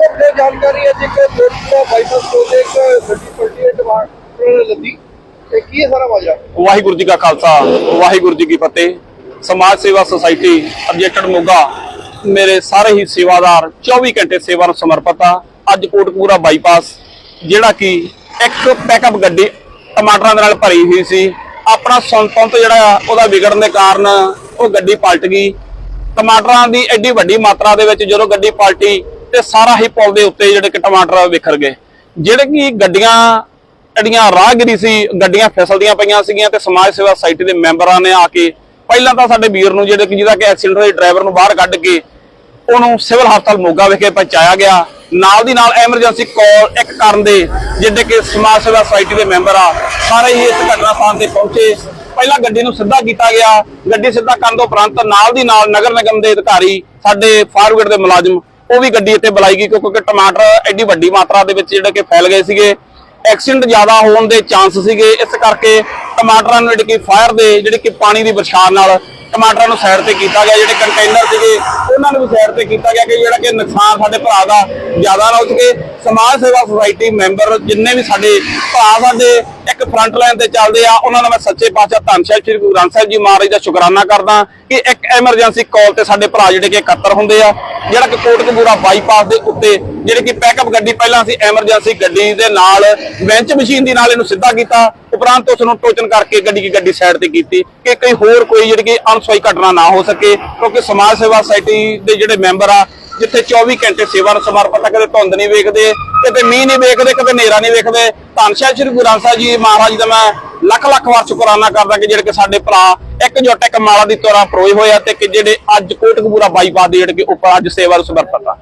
ਸਾਹਿਬ ਜਾਣਕਾਰੀ ਹੈ ਜੀ ਕਿ ਬਾਈਪਾਸ ਤੋਂ ਇੱਕ ਗੱਡੀ ਪਲਟੀ ਹੈ ਟਮਾਟਰ ਲੱਦੀ। ਤੇ ਕੀ ਹੈ ਸਾਰਾ ਵਾਜਾ ਵਾਹਿਗੁਰੂ ਜੀ ਕਾ ਖਾਲਸਾ, ਵਾਹਿਗੁਰੂ ਜੀ ਕੀ ਫਤਿਹ। ਸਮਾਜ ਸੇਵਾ ਸੁਸਾਇਟੀ ਅਬਜੈਕਟਡ ਮੋਗਾ ਮੇਰੇ ਸਾਰੇ ਹੀ ਸੇਵਾਦਾਰ 24 ਘੰਟੇ ਸੇਵਾ ਨੂੰ ਸਮਰਪਿਤ ਆ। ਅੱਜ ਕੋਟਕਪੂਰਾ ਬਾਈਪਾਸ, ਜਿਹੜਾ ਕਿ ਇੱਕ ਪੈਕਅਪ ਗੱਡੀ ਟਮਾਟਰਾਂ ਦੇ ਨਾਲ ਭਰੀ ਹੋਈ ਸੀ। ਆਪਣਾ ਸੰਤੁਲਨ ਜਿਹੜਾ ਉਹਦਾ ਵਿਗੜਨ ਦੇ ਕਾਰਨ ਉਹ ਗੱਡੀ ਪਲਟ ਗਈ। ਟਮਾਟਰਾਂ ਦੀ ਐਡੀ ਵੱਡੀ ਮਾਤਰਾ ਦੇ ਵਿੱਚ ਜਦੋਂ ਗੱਡੀ ਪਲਟੀ ਤੇ ਸਾਰਾ ਹੀ ਪੁਲ ਦੇ ਉੱਤੇ ਜਿਹੜੇ ਕਿ ਟਮਾਟਰ ਵਿਖਰ ਗਏ। ਜਿਹੜੇ ਕਿ ਗੱਡੀਆਂ, ਜਿਹੜੀਆਂ ਰਾਹਗੀਰੀ ਸੀ, ਗੱਡੀਆਂ ਫਿਸਲਦੀਆਂ ਪਈਆਂ ਸੀਗੀਆਂ ਤੇ ਸਮਾਜ ਸੇਵਾ ਸੁਸਾਇਟੀ ਦੇ ਮੈਂਬਰਾਂ ਨੇ ਆ ਕੇ ਪਹਿਲਾਂ ਤਾਂ ਸਾਡੇ ਵੀਰ ਨੂੰ ਜਿਹੜੇ ਕਿ ਜਿਹਦਾ ਕਿ ਐਕਸੀਡੈਂਟ ਹੋਏ ਡਰਾਈਵਰ ਨੂੰ ਬਾਹਰ ਕੱਢ ਕੇ ਉਹਨੂੰ ਸਿਵਲ ਹਸਪਤਾਲ ਮੋਗਾ ਵਿਖੇ ਪਹੁੰਚਾਇਆ ਗਿਆ। ਨਾਲ ਦੀ ਨਾਲ ਐਮਰਜੈਂਸੀ ਕਾਲ ਇੱਕ ਕਰਨ ਦੇ ਜਿਹੜੇ ਕਿ ਸਮਾਜ ਸੇਵਾ ਸੁਸਾਇਟੀ ਦੇ ਮੈਂਬਰ ਆ, ਸਾਰੇ ਹੀ ਇਸ ਘਟਨਾ ਸਥਾਨ ਤੇ ਪਹੁੰਚੇ। ਪਹਿਲਾਂ ਗੱਡੀ ਨੂੰ ਸਿੱਧਾ ਕੀਤਾ ਗਿਆ। ਗੱਡੀ ਸਿੱਧਾ ਕਰਨ ਤੋਂ ਉਪਰੰਤ ਨਾਲ ਦੀ ਨਾਲ ਨਗਰ ਨਿਗਮ ਦੇ ਅਧਿਕਾਰੀ, ਸਾਡੇ ਫਾਰਵਰਡ ਦੇ ਮੁਲਾਜ਼ਮ ਉਹ ਵੀ ਗੱਡੀ ਇੱਥੇ ਬੁਲਾਈ ਗਈ ਕਿਉਂਕਿ ਟਮਾਟਰ ਐਡੀ ਵੱਡੀ ਮਾਤਰਾ ਦੇ ਵਿੱਚ ਜਿਹੜੇ ਕਿ ਫੈਲ ਗਏ ਸੀਗੇ। ਐਕਸੀਡੈਂਟ ਜ਼ਿਆਦਾ ਹੋਣ ਦੇ ਚਾਂਸ ਸੀਗੇ। ਇਸ ਕਰਕੇ ਟਮਾਟਰਾਂ ਨੂੰ ਜਿਹੜੀ ਕਿ ਫਾਇਰ ਦੇ ਜਿਹੜੇ ਕਿ ਪਾਣੀ ਦੀ ਬਰਸਾਤ ਨਾਲ ਟਮਾਟਰਾਂ ਨੂੰ ਸਾਈਡ ਤੇ ਕੀਤਾ ਗਿਆ। ਜਿਹੜੇ ਕੰਟੇਨਰ ਸੀਗੇ, ਉਹਨਾਂ ਨੂੰ ਵੀ ਸਾਈਡ ਤੇ ਕੀਤਾ ਗਿਆ ਕਿ ਜਿਹੜਾ ਕਿ ਨੁਕਸਾਨ ਸਾਡੇ ਭਰਾ ਦਾ ਜ਼ਿਆਦਾ ਨਾ ਹੋ ਸਕੇ। ਸਮਾਜ ਸੇਵਾ ਸੁਸਾਇਟੀ ਮੈਂਬਰ ਜਿੰਨੇ ਵੀ ਸਾਡੇ ਭਰਾ ਸਾਡੇ ਇੱਕ ਫਰੰਟ ਲਾਈਨ ਤੇ ਚੱਲਦੇ ਆ। ਉਹਨਾਂ ਦਾ ਮੈਂ ਸੱਚੇ ਪਾਤਸ਼ਾਹ ਧੰਨ ਸਾਹਿਬ ਸ੍ਰੀ ਗੁਰੂ ਗ੍ਰੰਥ ਸਾਹਿਬ ਜੀ ਮਹਾਰਾਜ ਦਾ ਸ਼ੁਕਰਾਨਾ ਕਰਦਾ ਕਿ ਇੱਕ ਐਮਰਜੈਂਸੀ ਕਾਲ ਤੇ ਸਾਡੇ ਭਰਾ ਜਿਹੜੇ ਕਿ ਇਕੱਤਰ ਹੁੰਦੇ ਆ, ਜਿਹੜਾ ਕਿ ਕੋਟਕਪੂਰਾ ਬਾਈਪਾਸ ਦੇ ਉੱਤੇ, ਜਿਹੜੀ ਕਿ ਪੈਕਅਪ ਗੱਡੀ ਪਹਿਲਾਂ ਅਸੀਂ ਐਮਰਜੈਂਸੀ ਗੱਡੀ ਦੇ ਨਾਲ ਬੈਂਚ ਮਸ਼ੀਨ ਦੀ ਨਾਲ ਇਹਨੂੰ ਸਿੱਧਾ ਕੀਤਾ, ਉਪਰੰਤ ਉਸ ਨੂੰ ਟੋਚਨ ਕਰਕੇ ਗੱਡੀ ਦੀ ਗੱਡੀ ਸਾਈਡ ਤੇ ਕੀਤੀ ਕਿ ਕੋਈ ਹੋਰ ਕੋਈ ਜਿਹੜੀ ਕਿ ਅਨਸੋਈ ਘਟਨਾ ਨਾ ਹੋ ਸਕੇ, ਕਿਉਂਕਿ ਸਮਾਜ ਸੇਵਾ ਸੁਸਾਇਟੀ ਦੇ ਜਿਹੜੇ ਮੈਂਬਰ ਆ ਜਿੱਥੇ 24 ਘੰਟੇ ਸੇਵਾ ਨੂੰ ਸਮਰਪਿਤ ਆ ਕਦੇ ਧੁੰਦ ਨਹੀਂ ਵੇਖਦੇ ਕਦੇ ਮੀਂਹ ਨਹੀਂ ਵੇਖਦੇ ਕਦੇ ਹਨੇਰਾ ਨਹੀਂ ਵੇਖਦੇ। ਧੰਨ ਸਾਹਿਬ ਸ੍ਰੀ ਗੁਰੂ ਗ੍ਰੰਥ ਸਾਹਿਬ ਜੀ ਮਹਾਰਾਜ ਦਾ ਮੈਂ ਲੱਖ ਲੱਖ ਵਾਰ ਸ਼ੁਕਰਾਨਾ ਕਰਦਾ ਕਿ ਜਿਹੜੇ ਕਿ ਸਾਡੇ ਭਰਾ ਇੱਕ ਜੁੱਟ, ਇੱਕ ਮਾਲਾ ਦੀ ਤਰ੍ਹਾਂ ਪਰੋਏ ਹੋਏ ਆ ਤੇ ਕਿ ਜਿਹੜੇ ਅੱਜ ਕੋਟਕਪੂਰਾ ਬਾਈਪਾਸ ਦੇ ਜਿਹੜੇ ਕਿ ਉੱਪਰ ਅੱਜ ਸੇਵਾ ਨੂੰ ਸਮਰਪਿਤ ਆ।